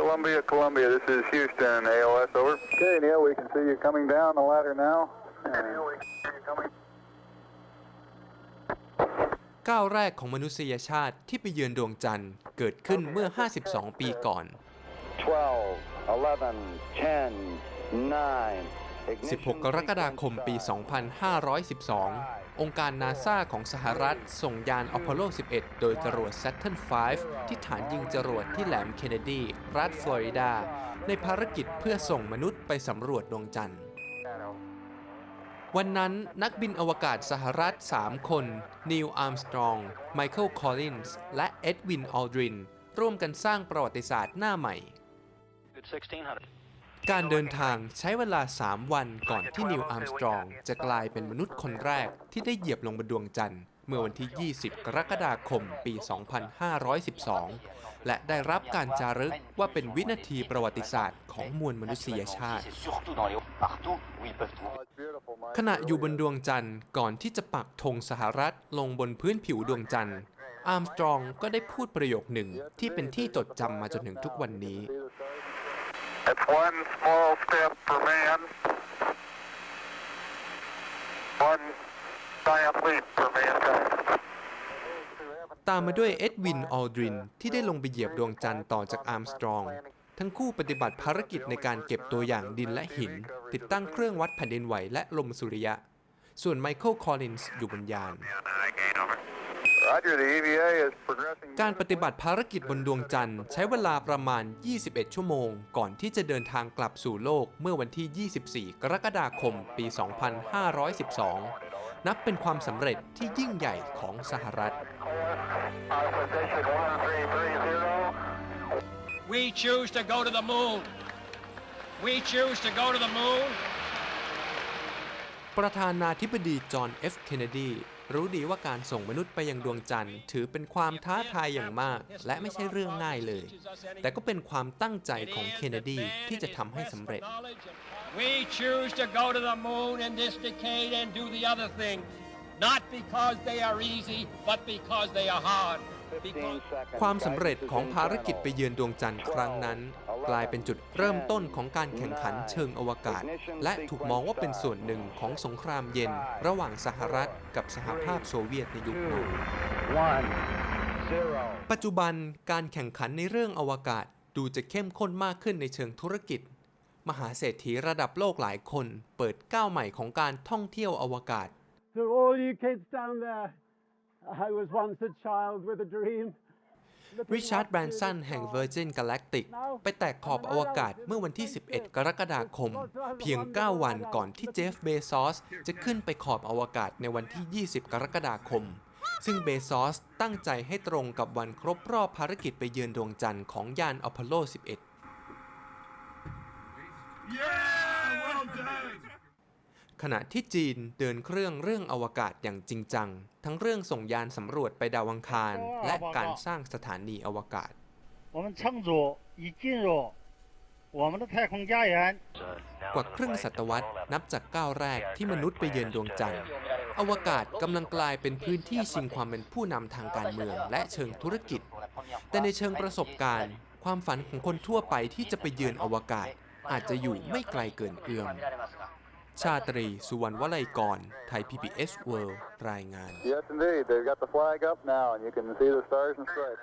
Columbia, Columbia, this is Houston, AOS, over. Okay, Neil, we can see you coming down the ladder now. Neil, we can see you coming. ก้าวแรกของมนุษยชาติที่ไปเยือนดวงจันทร์เกิดขึ้นเมื่อ 52 ปีก่อน 12, 11, 10, 9. 16 กรกฎาคมปี 2512 องค์การนาซาของสหรัฐ ส่งยานอพอลโล 11 โดยจรวด Saturn V ที่ฐานยิงจรวดที่แหลมเคนเนดี รัฐฟลอริดา ในภารกิจเพื่อส่งมนุษย์ไปสำรวจดวงจันทร์ วันนั้นนักบินอวกาศสหรัฐ 3 คนนีลอาร์มสตรอง ไมเคิล คอลลินส์ และเอ็ดวิน ออลดริน ร่วมกันสร้างประวัติศาสตร์หน้าใหม่ การเดินทางใช้เวลา 3 วันก่อนที่นิวอาร์มสตรองจะกลายเป็นมนุษย์คนแรกที่ได้เหยียบลงบนดวงจันทร์ เมื่อวันที่ 20 กรกฎาคม ปี 2512 และได้รับการจารึกว่าเป็นวินาทีประวัติศาสตร์ของมวลมนุษยชาติ ขณะอยู่บนดวงจันทร์ก่อนที่จะปักธงสหรัฐลงบนพื้นผิวดวงจันทร์อาร์มสตรองก็ได้พูดประโยคหนึ่งที่เป็นที่จดจำมาจนถึงทุกวันนี้ It's one small step for man, one giant leap for mankind. ตามมาด้วยเอ็ดวิน ออลดริน ที่ได้ลงไปเหยียบดวงจันทร์ต่อจากอาร์มสตรอง ทั้งคู่ปฏิบัติภารกิจในการเก็บตัวอย่างดินและหิน ติดตั้งเครื่องวัดแผ่นดินไหวและลมสุริยะ ส่วนไมเคิล คอลลินส์อยู่บนยาน Roger, the EVA is progressing. การปฏิบัติภารกิจบนดวงจันทร์ ใช้เวลาประมาณ 21 ชั่วโมง ก่อนที่จะเดินทางกลับสู่โลกเมื่อวันที่ 24 กรกฎาคม ปี 2512 นับเป็นความสำเร็จที่ยิ่งใหญ่ของสหรัฐ Uh, position 1330. We choose to go to the moon. We choose to go to the moon. ประธานาธิบดีจอห์นเอฟเคนเนดีรู้ดีว่าการส่งมนุษย์ไปยังดวงจันทร์ ถือเป็นความท้าทายอย่างมาก และไม่ใช่เรื่องง่ายเลย แต่ก็เป็นความตั้งใจของเคนเนดีที่จะทำให้สำเร็จ We choose to go to the moon in this decade and do the other things, not because they are easy, but because they are hard. Because ความสำเร็จของภารกิจไปเยือนดวงจันทร์ครั้งนั้น กลายเป็นจุดเริ่มต้นของการแข่งขันเชิงอวกาศ และถูกมองว่าเป็นส่วนหนึ่งของสงครามเย็น ระหว่างสหรัฐกับสหภาพโซเวียตในยุคนั้นปัจจุบันการแข่งขันในเรื่องอวกาศดูจะเข้มข้นมากขึ้นในเชิงธุรกิจ มหาเศรษฐีระดับโลกหลายคนเปิดก้าวใหม่ของการท่องเที่ยวอวกาศ To all you kids down there, I was once a child with a dream. ริชาร์ด แบรนสันแห่ง Virgin Galactic ไปแตกขอบอวกาศเมื่อวันที่ 11 กรกฎาคม เพียง 9 วันก่อนที่เจฟ เบซอส จะขึ้นไปขอบอวกาศในวันที่ 20 กรกฎาคม ซึ่งเบซอสตั้งใจให้ตรงกับวันครบรอบภารกิจไปเยือนดวงจันทร์ของยานอพอลโล 11 ขณะที่จีนเดินเครื่องเรื่องอวกาศอย่างจริงจัง ทั้งเรื่องส่งยานสำรวจไปดาวอังคาร และการสร้างสถานีอวกาศ 我们乘组已进入我们的太空家园。 กว่าครึ่งศตวรรษนับจากก้าวแรกที่มนุษย์ไปเยือนดวงจันทร์ อวกาศกำลังกลายเป็นพื้นที่ชิงความเป็นผู้นำทางการเมืองและเชิงธุรกิจ แต่ในเชิงประสบการณ์ ความฝันของคนทั่วไปที่จะไปเยือนอวกาศ อาจจะอยู่ไม่ไกลเกินเอื้อม ชาตรี สุวรรณวลัยกร ไทย PBS World รายงาน Yes, indeed. They've got the flag up now, and you can see the stars and stripes.